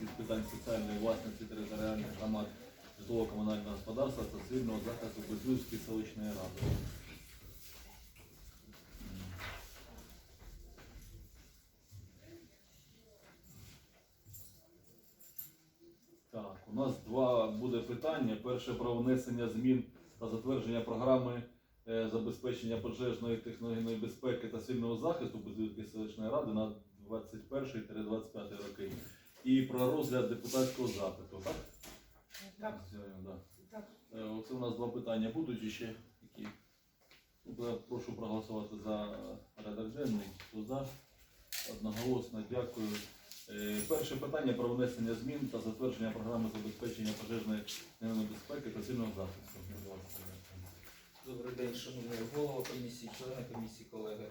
комісії з питань соціальної власності територіальних громад житлово-комунального господарства та цивільного захисту Безлюзької селищної ради. Так, у нас два буде питання. Перше про внесення змін та затвердження програми е, забезпечення пожежної техногенної безпеки та цивільного захисту Безлюдської селищної ради на 21-25 роки. І про розгляд депутатського запиту, так? Так, Е, так. Оце у нас два питання будуть ще які. Ну, я Прошу проголосувати за порядок денний. Хто за? Одноголосно дякую. Е, Перше питання про внесення змін та затвердження програми забезпечення пожежної техногенної безпеки та цивільного захисту. Добрий день, шановні голова комісії, члени комісії, колеги.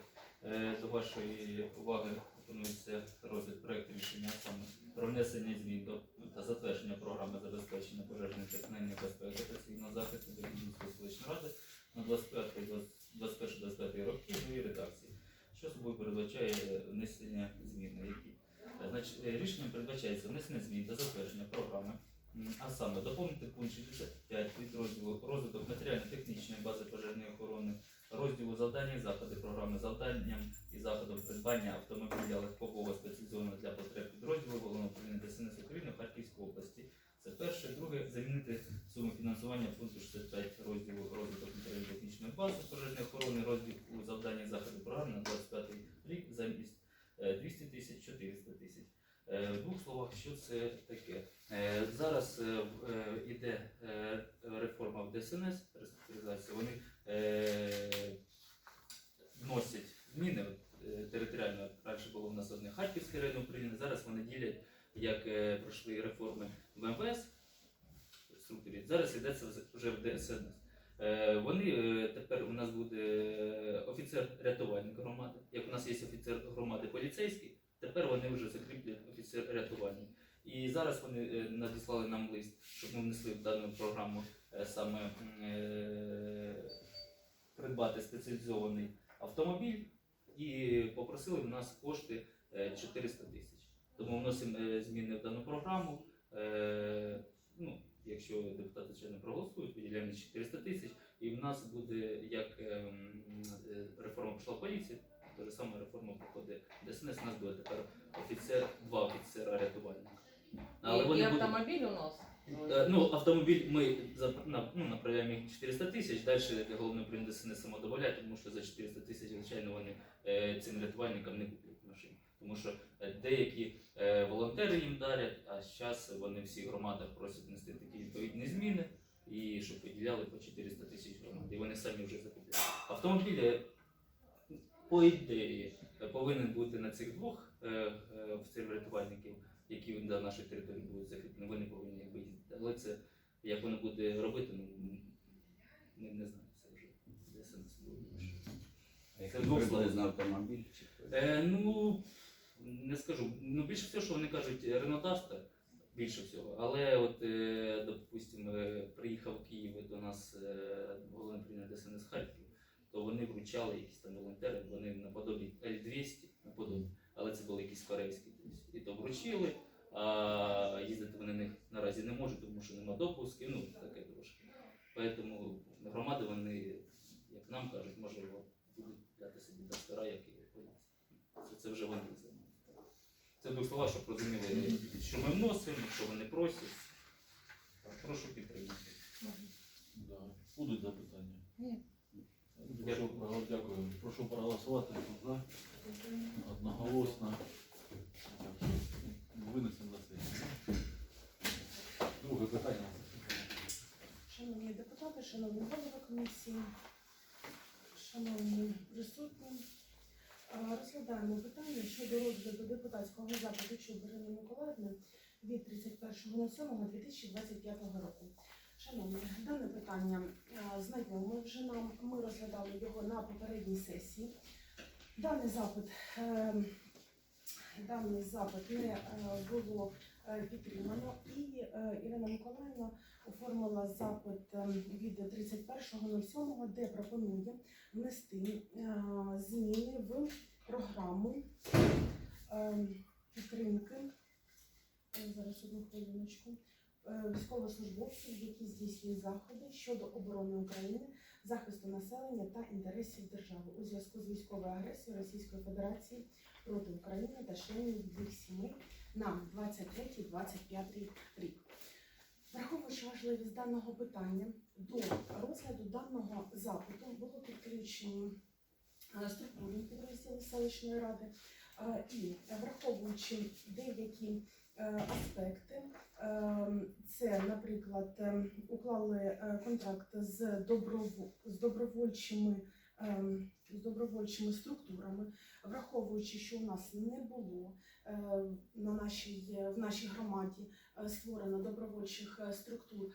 Е, До вашої уваги пропонується розгляд проекту рішення саме про внесення змін до та затвердження програми забезпечення пожежної технічної безпеки та цивільного захисту Берегінської селищної ради на 21-25 роки новій редакції, що собою передбачає внесення змін, які Е, Значить, е, рішенням передбачається внесення змін та затвердження програми, а саме доповнити пункт 65 від розділу розвиток матеріально-технічної бази пожежної охорони, розділу завдання і заходи програми завданням придбання автомобіля легкового спеціалізованого для потреб підрозділу головного управління ДСНС України в Харківській області. Це перше. Друге, замінити суму фінансування пункту 65 розділу розвиток матеріально-технічної бази пожежної охорони, розділу завдання і заходи програми на 25 рік замість е, 200 тисяч 400 тисяч. Е, В двох словах, що це таке? Е, Зараз е, в- е, іде е, реформа в ДСНС, реструктуризація. Вони е, вносять зміни е, територіально. Раніше було в нас одне Харківське районне управління, зараз вони ділять, як е, пройшли реформи в МВС в структурі. Зараз йдеться вже в ДСНС. Е, Вони е, тепер у нас буде офіцер-рятувальник громади. Як у нас є офіцер громади поліцейський, тепер вони вже закріплять офіцер-рятувальник. І зараз вони надіслали нам лист, щоб ми внесли в дану програму саме придбати спеціалізований автомобіль і попросили в нас кошти е, 400 тисяч. Тому вносимо е, зміни в дану програму. Е, Ну, якщо депутати ще не проголосують, виділяємо 400 тисяч, і в нас буде як е, м, е, реформа пішла поліції, та ж саме реформа проходить ДСНС. У нас буде тепер офіцер, два офіцера рятувальника. Але і, вони і будуть- автомобіль у нас. Е, Ну, автомобіль ми за- на- ну, направляємо їх 400 тисяч, далі головне управління ДСНС само додавляє, тому що за 400 тисяч, звичайно, вони е, цим рятувальникам не куплять машин. Тому що е, деякі волонтери їм дарять, а зараз вони всі громади просять внести такі відповідні зміни і щоб виділяли по 400 тисяч громад. І вони самі вже закупляють. Автомобіль, по ідеї, повинен бути на цих двох е, е, рятувальників які на нашій території будуть закріплені, вони повинні якби їздити. Але це як воно буде робити, ну ми не знаємо. Це вже ДСНС буде. Це двох автомобіль? Е, ну не скажу. Ну більше всього, що вони кажуть, Renault більше всього. Але от, е, допустимо, е, приїхав Київ до нас е, управління ДСНС Харків, то вони вручали якісь там волонтери, вони наподобі L200, наподобі, але це були якісь корейські. То вручили, а їздити вони на них наразі не можуть, тому що нема допуски, ну таке трошки. Тому громади вони, як нам кажуть, можливо, будуть дати собі дастера, як і поліція. Це, це вже вони займаються. Це до слова, щоб розуміли, що ми вносимо, що вони просять. Прошу підтримати. Да. Будуть запитання? Ні. Прошу, дякую. Прошу проголосувати. За? Одноголосно. Винесемо на сесію. Друге питання. Шановні депутати, шановні голови комісії, шановні присутні, розглядаємо питання щодо розгляду депутатського запиту Чубарини Миколаївни від 31.07.2025 року. Шановні, дане питання знайоме вже нам. Ми розглядали його на попередній сесії. Даний запит, е, даний запит не е, було е, підтримано, і е, Ірина Миколаївна оформила запит від 31.07, де пропонує внести зміни в програму підтримки зараз одну хвилиночку. Е, Військовослужбовців, які здійснюють заходи щодо оборони України, захисту населення та інтересів держави у зв'язку з військовою агресією Російської Федерації проти України та членів їх сімей на 23-25 рік. Враховуючи важливість даного питання, до розгляду даного запиту було підключені е, структурні підрозділи селищної ради е, і враховуючи деякі аспекти, е, це, наприклад, е, уклали е, контракт з, доброво- з добровольчими. е, З добровольчими структурами, враховуючи, що у нас не було е, на нашій, в нашій громаді е, створено добровольчих е, структур,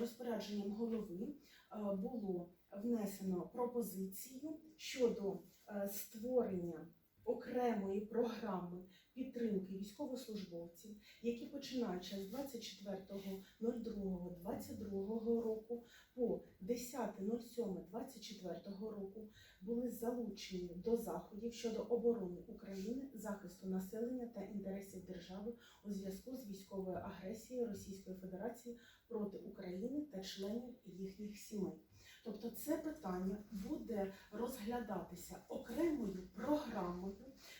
розпорядженням голови е, було внесено пропозицію щодо е, створення окремої програми підтримки військовослужбовців, які починаючи з 24.02.22 року по 10.07.24 року були залучені до заходів щодо оборони України, захисту населення та інтересів держави у зв'язку з військовою агресією Російської Федерації проти України та членів їхніх сімей. Тобто це питання буде розглядатися окремою програмою,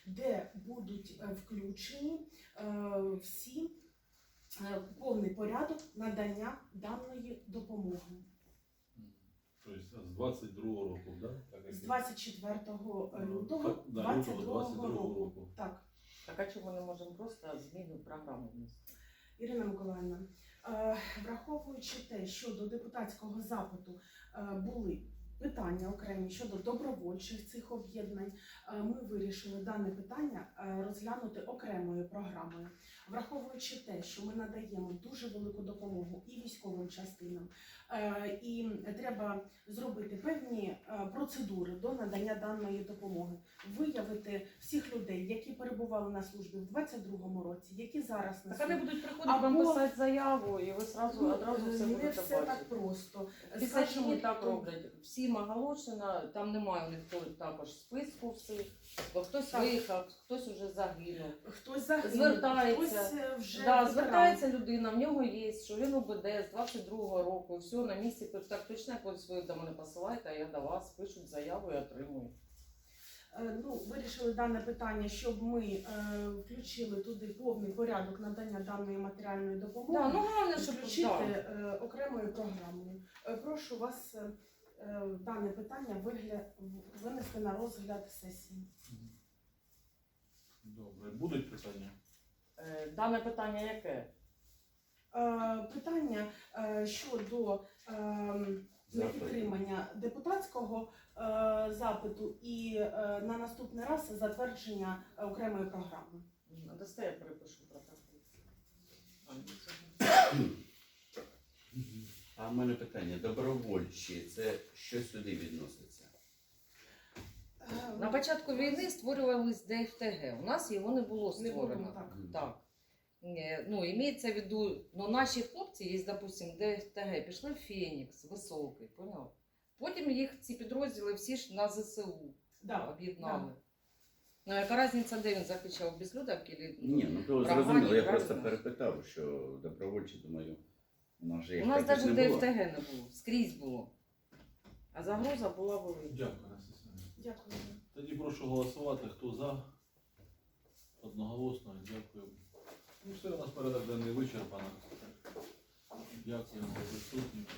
де будуть е, включені е, всі е, повний порядок надання даної допомоги Тобто з 22 року, да? Так, з 24 лютого Да, лютого 22 22 року. Так. Так а чому не можемо просто зміну програми внести? Ірина Миколаївна, враховуючи те, що до депутатського запиту були питання окремі щодо добровольчих цих об'єднань, е, ми вирішили дане питання е, розглянути окремою програмою. Враховуючи те, що ми надаємо дуже велику допомогу і військовим частинам, е, і треба зробити певні процедури до надання даної допомоги, виявити всіх людей, які перебували на службі в 22-му році, які зараз на Так вони будуть приходити вам писати заяву, і ви сразу Ну, одразу все не будете все так просто. Після чому так роблять? Всі Маголошина, там немає у них то- також списку всіх, бо хтось Так. виїхав, хтось уже загинув. Хтось загинув, Звертається. хтось е, вже Да, ветеран. звертається людина, в нього є, що він ОБД з 22-го року, все на місці, так точно якось ви до мене посилаєте, а я до вас пишуть заяву і отримую. Е, Ну, вирішили дане питання, щоб ми е, включили туди повний порядок надання даної матеріальної допомоги. Да, ну головне, щоб включити да. е, окремою програмою. Е, Прошу вас е, дане питання вигля... в- винести на розгляд сесії. Добре, будуть питання? Е, Дане питання яке? Е, Питання е, щодо ем, непідтримання депутатського е, запиту і е, на наступний раз затвердження е, окремої програми. Дасте я перепишу протокол. А в мене питання: добровольчі, це що сюди відноситься? На початку війни створювались ДФТГ. У нас його не було Не було, створено. так. Так. Е, Ну, імеється в виду, ну, наші хлопці, є, допустим, ДФТГ, пішли в Фенікс, високий, поняв? Потім їх ці підрозділи всі ж на ЗСУ Да, об'єднали. Ну, яка різниця, де він захищав Безлюдовки? Или... Ні, ну то зрозуміло, я просто перепитав, що добровольчі, думаю, у нас же У їх нас таких навіть не було. ДФТГ не було, скрізь було. А загроза була велика. Дякую, Анастасія. Дякую. Тоді прошу голосувати, хто за. Одноголосно, дякую. Ну все, у нас порядок денний вичерпано. Дякую за присутність.